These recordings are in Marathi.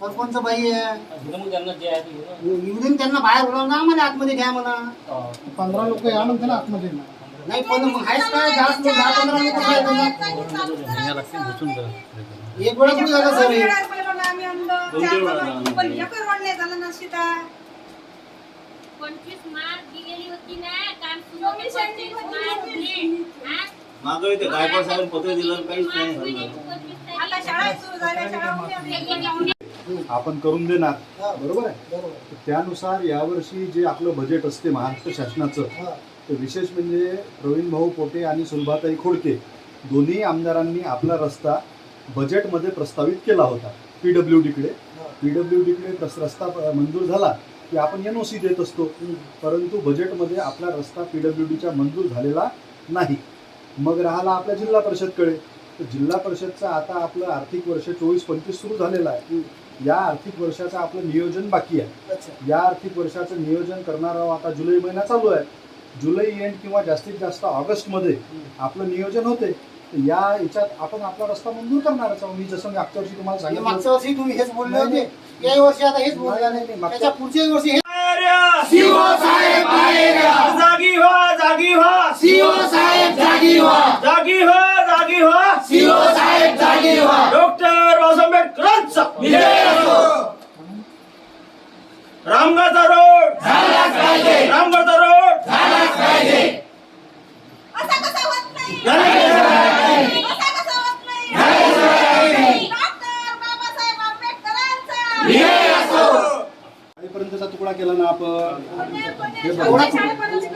सरपंच बाई आहे? मग त्यांना जे आहे ते घेऊन येऊन त्यांना बाहेर बोलावून ना मला आतमध्ये घ्या म्हणा. या. पंधरा लोक या म्हणते ना आतमध्ये नाही पण मग आहेच काय? जास्त लोक दहा पंधरा लोक एक वेळा कुठे झालं सर? हे? पंचवीस मार्क दिलेली होती ना काम सुरू होते पंचवीस मार्क दिले. हा? मागं इथे गायकवाड साहेबांनी पत्र दिलं काहीच मार्क नाही. आपण करून देणार. हा. बरोबर आहे? तर त्यानुसार यावर्षी जे आपलं बजेट असते महाराष्ट्र शासनाचं हा. ते विशेष म्हणजे प्रवीण भाऊ पोटे आणि सुलभाताई खोडके दोन्ही आमदारांनी आपला रस्ता बजेटमध्ये प्रस्तावित केला होता पी डब्ल्यू डीकडे हा. पी डब्ल्यू डीकडे रस- रस्ता मंजूर झाला की आपण एन ओ सी देत असतो. परंतु बजेटमध्ये आपला रस्ता पी डब्ल्यू डीचा मंजूर झालेला नाही. मग राहिला आपल्या जिल्हा परिषदकडे. तर जिल्हा परिषदचं आता आपलं आर्थिक वर्ष चोवीस पंचवीस सुरू झालेलं आहे. या आर्थिक वर्षाचं आपलं नियोजन बाकी आहे. या आर्थिक वर्षाचं नियोजन करणार आहोत आता जुलै महिना चालू आहे. जुलै एंड किंवा जास्तीत जास्त ऑगस्टमध्ये आपलं नियोजन होते. तर या याच्यात आपण आपला रस्ता मंजूर करणारच आहोत. मी जसं मी मागच्या वर्षी तुम्हाला सांगितलं. मागच्या वर्षी तुम्ही हेच बोलले नाही, होते. याही वर्षी आता हेच बोलले. नाही, मागच्या- त्याच्या पुढच्याही वर्षी हे रामगाचा रोड रामगाचा रोड असा कसा होत नाही? असा कसा होत नाही? डॉक्टर बाबासाहेब आंबेडकरांचा. शाळेपर्यंतचा तुकडा केला ना आपण? हे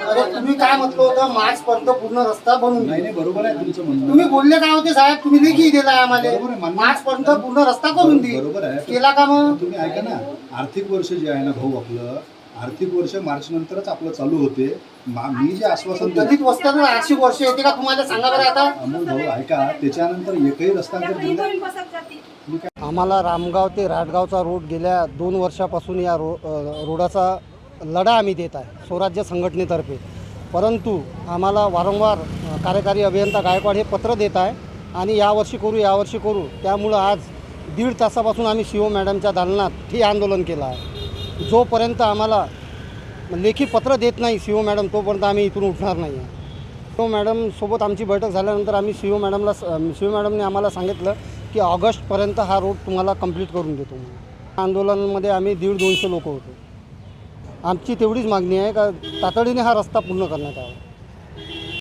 अरे तुम्ही काय म्हटलं होतं? मार्च पर्यंत पूर्ण रस्ता बनवून नाही बरोबर आहे तुमचं म्हणणं. तुम्ही बोलले काय होते साहेब? तुम्ही लेखी दिला आम्हाला. बरोबर आहे, मान्य. मार्च पर्यंत पूर्ण रस्ता करून दे बरोबर आहे. केला का मग? तुम्ही ऐका ना आर्थिक वर्ष जे आहे ना भाऊ आपलं आर्थिक वर्ष मार्च नंतरच आपलं चालू होते. मा- मी जे आश्वासन दिलं दलित वस्त्यात आठशे वर्ष येते का तुम्हाला? सांगा बरं आता. अमोल भाऊ ऐका त्याच्यानंतर एकही रस्ता जर आम्हाला रामगाव ते राटगावचा रोड गेल्या दोन वर्षापासून या रो अ, रोडाचा लढा आम्ही देत आहे स्वराज्य संघटनेतर्फे. परंतु आम्हाला वारंवार कार्यकारी अभियंता गायकवाड हे पत्र देत आहे आणि यावर्षी करू यावर्षी करू त्यामुळं आज दीड तासापासून आम्ही शिव मॅडमच्या दालनात हे आंदोलन केलं आहे. जोपर्यंत आम्हाला लेखी पत्र देत नाही सी ओ मॅडम तोपर्यंत आम्ही इथून उठणार नाही आहे. सी मॅडमसोबत आमची बैठक झाल्यानंतर आम्ही सी ओ मॅडमला सी ओ मॅडमने आम्हाला सांगितलं की ऑगस्टपर्यंत हा रोड तुम्हाला कंप्लीट करून देतो आंदोलनामध्ये आम्ही दीड दोनशे लोक होतो. आमची तेवढीच मागणी आहे का तातडीने हा रस्ता पूर्ण करण्यात यावा.